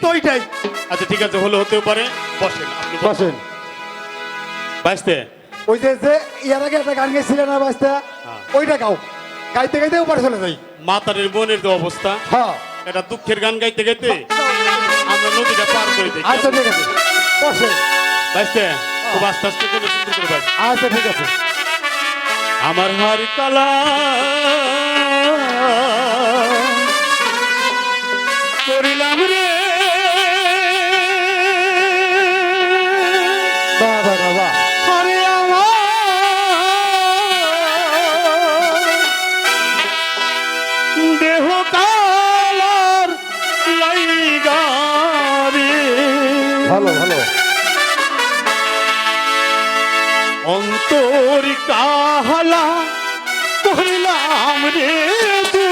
তো ওইটাই আচ্ছা ঠিক আছে হলে হতেও পারে। বসেন আপনি বসেন। বাঁচতে ওই যে যে ইয়ার আগে একটা গান না বাস্তে হ্যাঁ। ওইটা গাও। গাইতে গাইতে উপরে চলে যাই। মাতারের বোনের যে অবস্থা হ্যাঁ। এটা দুঃখের গান গাইতে গাইতে আমরা নদীটা পার করে দিই। আচ্ছা ঠিক আছে। বসেন। বাঁচতে খুব আস্তে আস্তে করে সুন্দর করে বাঁচ আচ্ছা ঠিক আছে। আমার হার কালা করিলাম রে অন্তর কাহালা করিলাম রে তু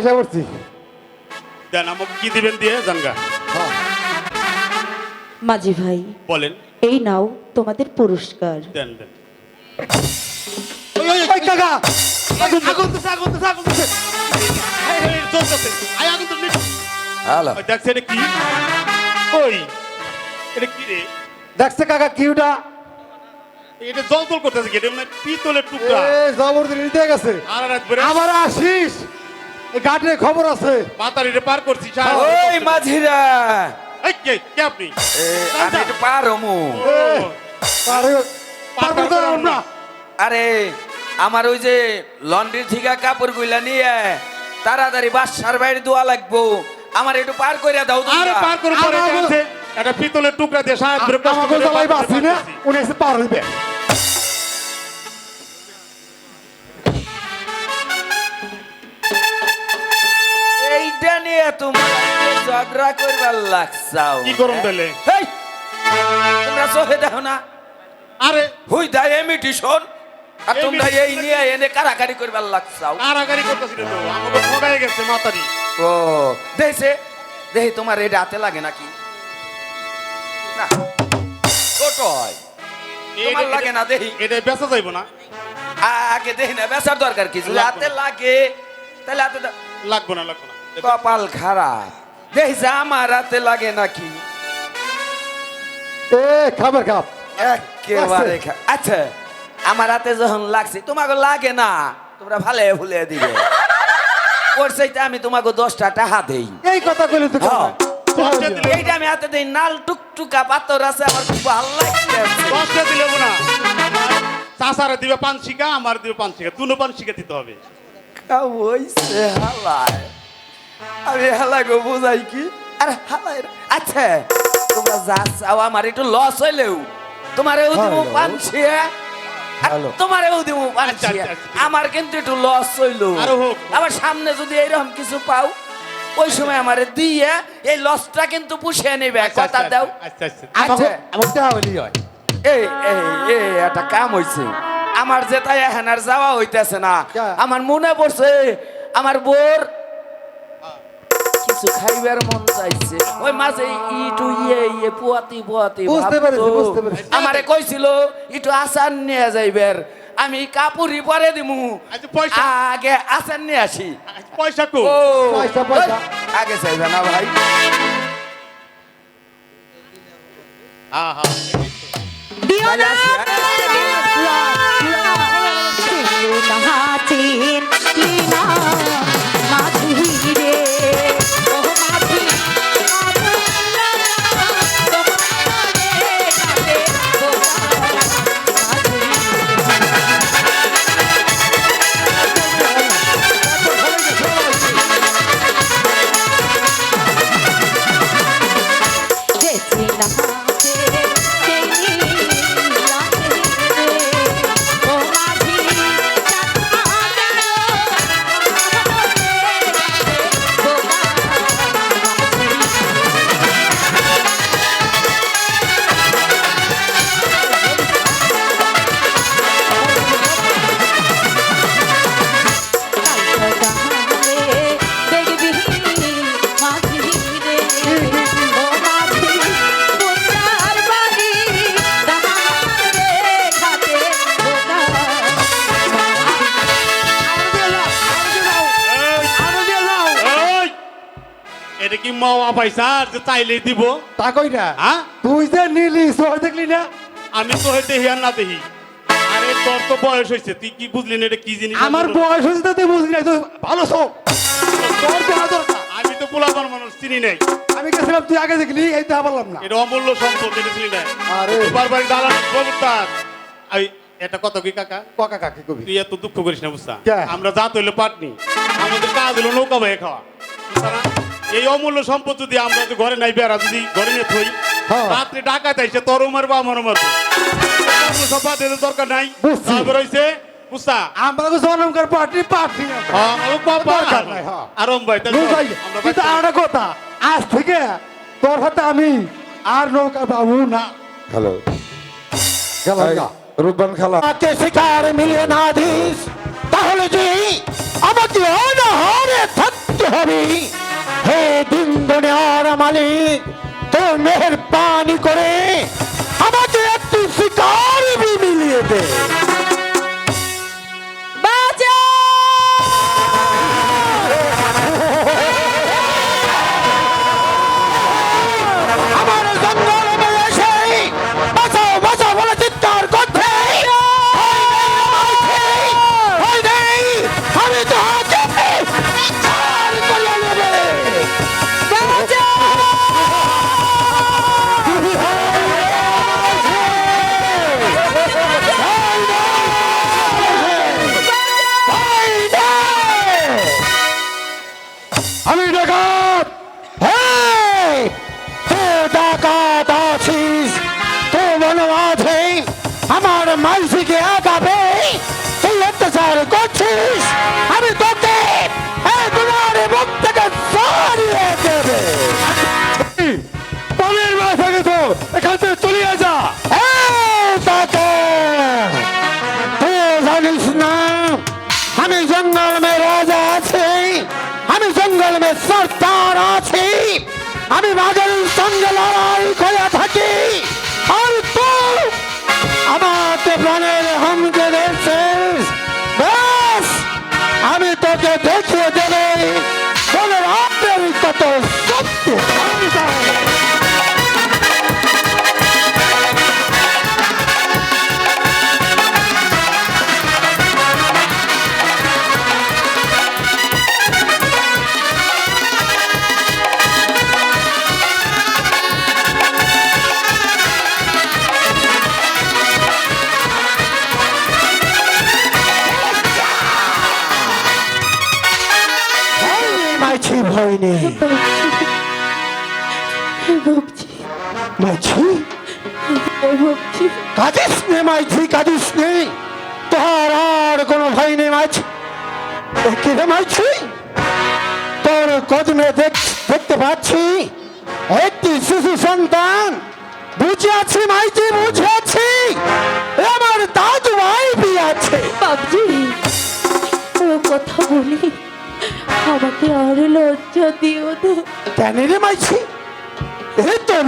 কাকা এসে পড়ছি দেন আমাকে কি দিবেন দিয়ে? জানগা। হ্যাঁ। মাঝি ভাই বলেন। এই নাও তোমাদের পুরস্কার। দেন দেন। ওই ওই ওই কাকা। দেখছে এটা কি? ওই এটা কি রে? দেখছে কাকা কিউটা? এটা জল জল করতেছে কি? এটা পিতলের টুকরা। জবরদস্তি নিতে গেছে। আর আবার আসিস। ঘাটে খবর আছে। মাতার এটা পার করছিস আর- ওই মাঝিরা। এই, কে কে আপনি? আমি পার হমু। ও, পারবে পারবে তো আমরা আরে আমার ওই যে লন্ড্রি থেকে কাপড়গুলা নিয়ে তাড়াতাড়ি বাসার বাইরে দোয়া লাগবো। আমার একটু পার করে দাও আরে পার করে পরে। একটা পিতলের টুকরা দিয়ে করে আমাকে জ্বালাই না উনি এসে পার হইবে। নিয়ে তোমরা ঝগড়া করবার লাগছাও। কি করুন তাহলে? হেই, তোমরা চোখে দেখো না। আরে! হুই দায় এমিটিশন আর তোমরা এই নিয়ে এনে কারাকারি করবার লাগছাও। কারাগারি করতেছিল তো আমাকে ঠকাই গেছে মাতারি ও দেখছে দেখি তোমার এটা হাতে লাগে নাকি? না ছোট হয়। তোমার লাগে না দেখি এটা বেচা যাইব না? আগে দেখি না বেচার দরকার কি যদি হাতে লাগে। তাহলে হাতে লাগবো না লাগবো কপাল খারাপ। দেখছে আমার হাতে লাগে নাকি? এ খাবার খাপ একেবারে আচ্ছা আমার হাতে যখন লাগছে তোমাকে লাগে না? তোমরা ভালে ভুলে দিবে। ওর চাইতে আমি তোমাকে দশটা টাকা দেই। এই কথা কইলে তো হ্যাঁ। এইটা আমি হাতে দেই নাল টুকটুকা পাথর আছে আমার খুব ভালো লাগছে। দশটা দিলে না। চাষারে দিবে পান শিকা আমার দিবে পান শিকা দুনো পান শিকা দিতে হবে। ওইসে হালায়। আমি হালাগো বুঝাই কি আরে হালায় রে। আচ্ছা তোমরা যা চাও আমার একটু লস হইলেও তোমারে উদিমু Hello. পানছিয়া Hello. তোমারে উদিমু পানছিয়া আচ্ছা, আচ্ছা। আমার কিন্তু একটু লস হইল আরও হোক। আবার সামনে যদি এইরকম কিছু পাও ওই সময় আমারে দিয়ে এই লসটা কিন্তু পুষিয়ে নেবে আচ্ছা, কথা আচ্ছা, দাও আচ্ছা আচ্ছা আচ্ছা হয় এই এই এই একটা কাম হইছে আমার যে তাই এখন আর যাওয়া হইতেছে না? আমার মনে পড়ছে আমার বোর কিছু খাইবার মন চাইছে। ওই মাঝে ইটু ইয়ে ইয়ে পুয়াতি পুয়াতি বুঝতে পেরেছি, বুঝতে পেরেছি। আমারে কইছিল একটু আসান নিয়ে যাইবার। আমি কাপুরি পরে দিমু। আচ্ছা, পয়সা? আগে আসান নিয়ে আসি। আচ্ছা, পয়সা কো? পয়সা, পয়সা। আগে চাইবে না ভাই। তাহলে পয়সা যে চাইলে দিব। তা কই না হ্যাঁ? তুই যে নিলি সহ দেখলি না? আমি তো হইতে হিয়ার না দেখি। আরে তোর তো বয়স হয়েছে তুই কি বুঝলি না এটা কি জিনিস? আমার বয়স হয়েছে তো তুই বুঝলি না তুই ভালো সব তোর দেওয়া দরকার। আমি তো পোলাপান মানুষ চিনি নাই। আমি গেছিলাম তুই আগে দেখলি এই তো বললাম না। এটা অমূল্য সম্পদ এটা চিনি নাই। আরে। বারবার দালান প্রবর্তার এই এটা কত কি কাকা? কাকা কাকি কবি। তুই এত দুঃখ করিস না বুঝছা? আমরা জাত হইল পাটনি আমাদের কাজ হলো নৌকা ভাই খাওয়া? এই অমূল্য সম্পদ যদি আমরা যদি ঘরে নাই বেড়া যদি ঘরে নিয়ে থই হ্যাঁ। রাত্রে ডাকাত আইসে তোর মারবো আমারও মারবো অমূল্য সম্পদ এদের দরকার নাই। তারপর হইছে বুঝছা আমরা তো জনমকার পার্টি পার্টি না। হ্যাঁ, হ্যাঁ। আরম ভাই তাহলে বুঝাই। আমরা কিন্তু বাইরে- আর একটা কথা আজ থেকে তোর হাতে আমি আর নৌকা পাবো না। হ্যালো। গেলাম গা। রূপবান খালা। আমাকে শিকার মিলিয়ে না দিস তাহলে যে আমাকে অনাহারে থাকতে হবে। হে দিন দুনিয়ার মালিক তোর পানি করে আমাকে একটু শিকার মিলিয়ে দে। আমি ঢাকা একটি শিশু সন্তান বুঝে আছি মাইছি বুঝে আছি আমার দাদু ভাই আছে। বাবজি ও কথা বলি আমাকে আরও লজ্জা দিও না। কেন রে মাইছি? এ তোর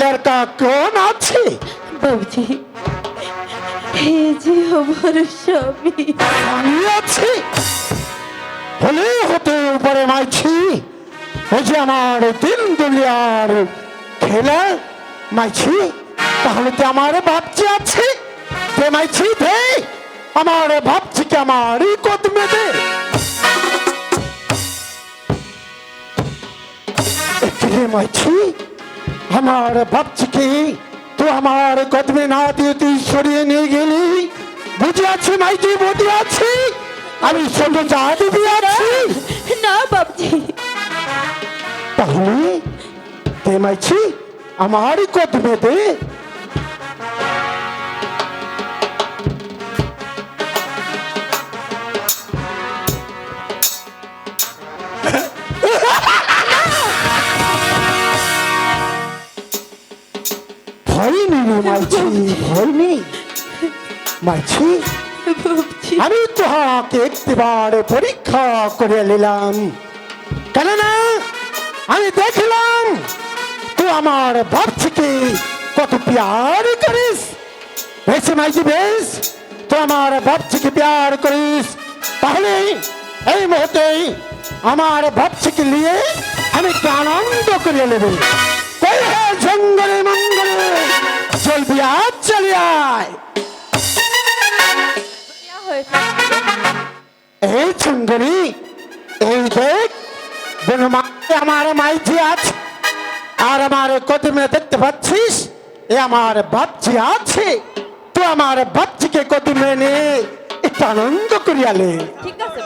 লড়কা কোন আছে? বাবজি হে যে আমার স্বামী। আমি আছি। হলে হতে উপরে মাইছি। ওই যে আমার দিন দুলিয়ার খেলা মাইছি, তাহলে তো আমার ভাবছি আছে? তে মাইছি? দে, আমার ভাবছি কি আমারই কদমে দে। মাইছি, আমার ভাবছি কি? তুই আমার কদমে না দিয়ে তুই সরিয়ে নিয়ে গেলি? বুঝে আছি মাইজি, বুঝে আছি? আমি ছোট যা দিবি আছি। না বাবজি তাহলে দে মাইছি আমারই কদমে দে ভয় নেই বাবজি আমি তোহাকে একটিবার পরীক্ষা করে নিলাম কেননা আমি দেখলাম তুই আমার ভাবছিকে কত প্যার করিস? বেশ মাইজি বেশ। তুই আমার ভাবছিকে প্যার করিস। তাহলে এই মুহূর্তে আমার ভাবছিকে নিয়ে আমি একটু আনন্দ করে নেব। কই হে জঙ্গলে মঙ্গলে? চলবি আজ চলে আয়। এই সুন্দরী এই বনমাতে আমার মাইজি আছে আর আমার কদিমে দেখতে পাচ্ছিস এ আমার বাচ্চি আছে। তো আমার বাচ্চিকে কদিমে নে একটু আনন্দ করিয়ালে ঠিক আছে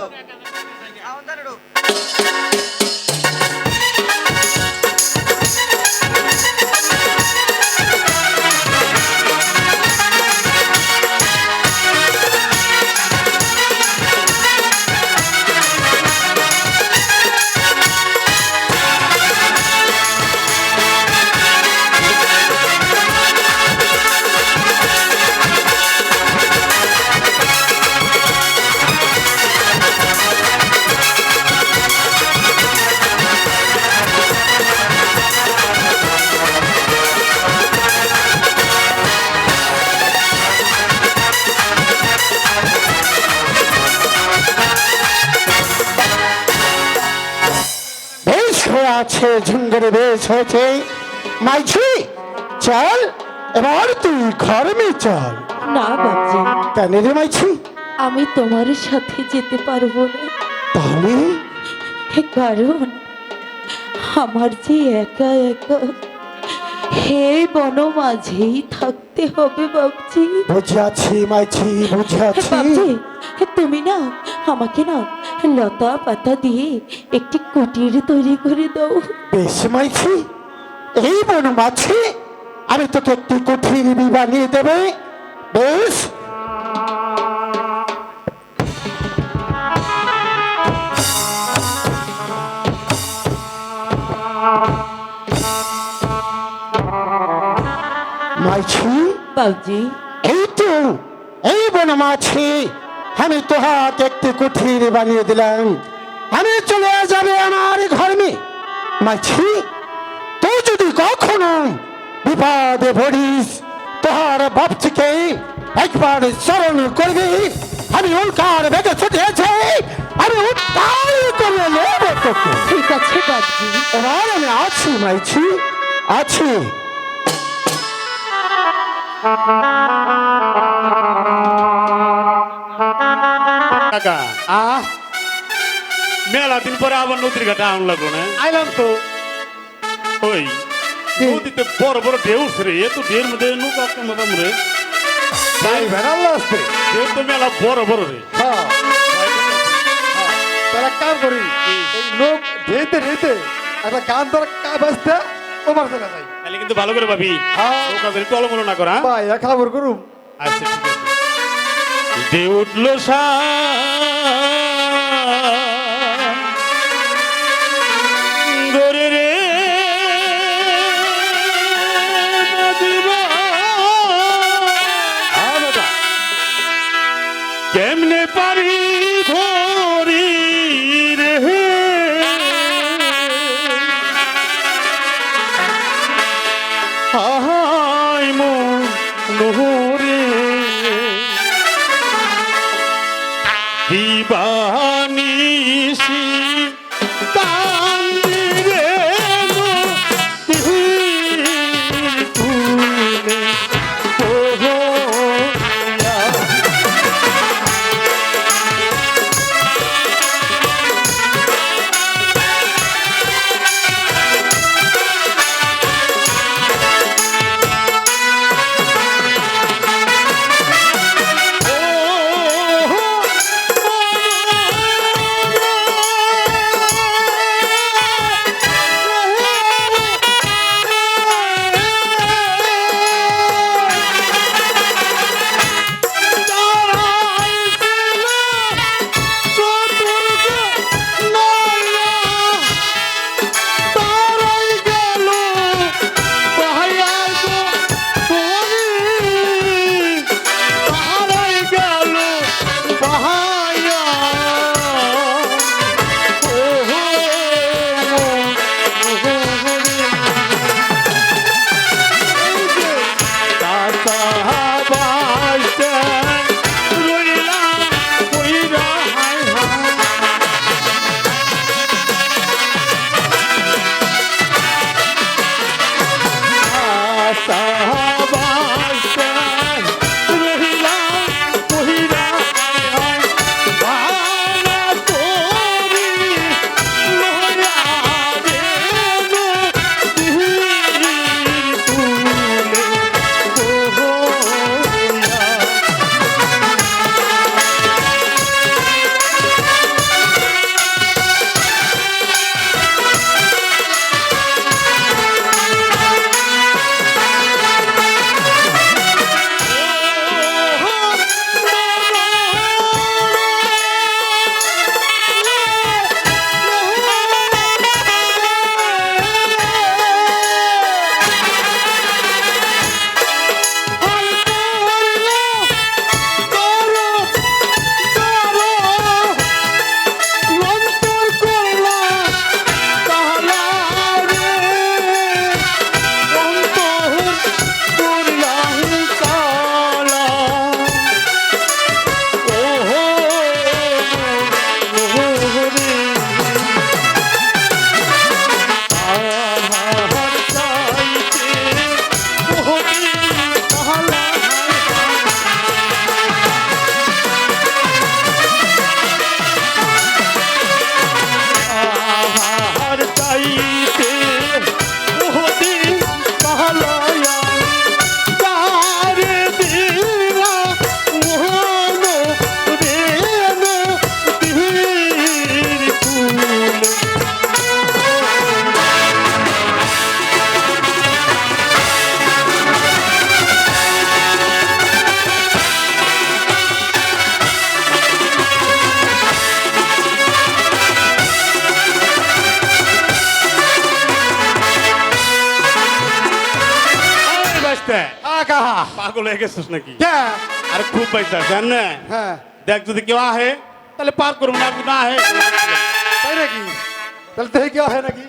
হয়েছে। মাইছি চল এবার তুই ঘরে চল। না বাবজি কেন রে মাইছি আমি তোমার সাথে যেতে পারব না। তাহলে? কারণ আমার যে একা একা হে বন মাঝেই থাকতে হবে বাবজি বুঝে আছি মাইছি বুঝে তুমি না আমাকে না লতা পাতা দিয়ে একটি কুটির তৈরি করে দাও। বেশ মাইছি এই বন মাছি আমি তোকে একটি কঠিন বানিয়ে দেবে। বেশ। মাইছি বাবজি এই তো এই বন মাছি। আমি তোহাকে একটি কুঠির বানিয়ে দিলাম। আমি চলে যাবে আমার ঘর মে মাছি কখনো বিপদে পড়িস তোর বাপচিকে একবার স্মরণ করবি। আমি উল্কার বেগে ছুটিয়েছি আমি উদ্ধার করে নেব তোকে। ঠিক আছে এবার আমি আছি মাইছি আছি। কাকা আহ। মেলা দিন পরে আবার নদীর ঘাটে আউন লাগল না। আইলাম তো। ওই নদীতে বড় বড় ঢেউ রে এ তো ঢেউর মধ্যে নৌকা কেমন রে। তাই বেড়াল্লা আসতে ঢেউ তো মেলা বড় বড় রে। হ্যাঁ। তাহলে কাম করি লোক রেতে রেতে একটা গান ধরে কা বাজতে ওমার চলে যাই। তাহলে কিন্তু ভালো করে ভাবি। হ্যাঁ। নৌকা যদি টলমলো না করা ভাই খবর করুম। আচ্ছা ঠিক আছে। দে উঠল সা দিবানিসি পাগল হয়ে গেছিস নাকি কে আরে খুব বাইসা জান না হ্যাঁ দেখ যদি কেউ আহে তাহলে পার করব না না আহে তাই নাকি তাহলে তো কেউ হয় নাকি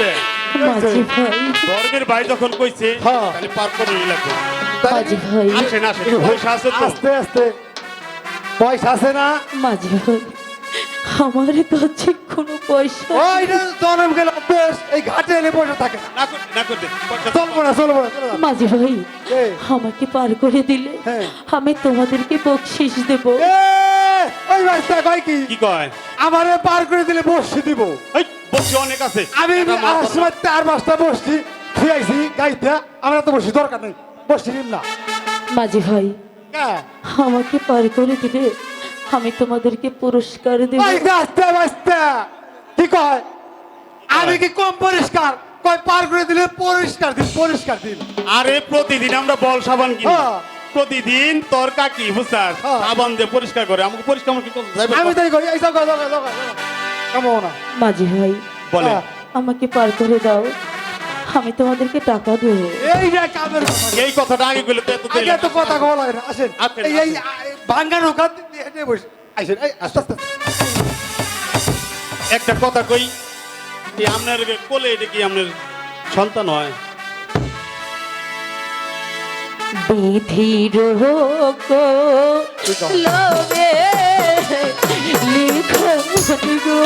বাইশটা মাঝি ভাই। যখন কইছে হ্যাঁ। তাহলে পার করে লাগবে। মাঝি ভাই। আসেন আসেন পয়সা আছে তো। আস্তে আস্তে। পয়সা আছে না? মাঝি ভাই আমার কাছে কোনো পয়সা ওই যে জনম গেল বেশ। এই ঘাটে এলে পয়সা থাকে না। না করতে না করতে। পয়সা চলবো না চলবো না মাঝি ভাই আমাকে পার করে দিলে হ্যাঁ। আমি তোমাদেরকে বকশিস দেব। এ, ওই রাস্তা কয় কি? কি কয়? আমারে পার করে দিলে বসছি দিব। এই বসে অনেক আছে। আমি সময় চার পাঁচটা বসছি খুঁয়াইছি গাইতে আমরা তো বসি দরকার নেই। বসছি না। মাঝি ভাই কে? আমাকে পার করে দিলে আমি তোমাদেরকে পুরস্কার দেব। ওই রাস্তা বাস্তা কি কয়? আমি কি কম পরিষ্কার? কয় পার করে দিলে পরিষ্কার দিন পরিষ্কার দিন। আরে প্রতিদিন আমরা বল সাবান কিনি। হ্যাঁ। প্রতিদিন তোর কাকি বুঝছাস হ্যাঁ। সাবান দিয়ে পরিষ্কার করে। আমাকে পরিষ্কার করতে আমি তাই করি। এই সব কথা কেমন মাঝি ভাই বলে। আমাকে পার করে দাও। আমি তোমাদেরকে টাকা দেবো। এই যে কামের এই কথাটা আগে কইলে তো আগে তো কথা না। বলা হয় না। আসেন। আসেন, এই এই ভাঙ্গা নৌকা হেঁটে বসে। আসেন এই আস্তে আস্তে একটা কথা কই আপনার কোলে এটা কি আপনার সন্তান হয়? বিধির হোক লিখন গো।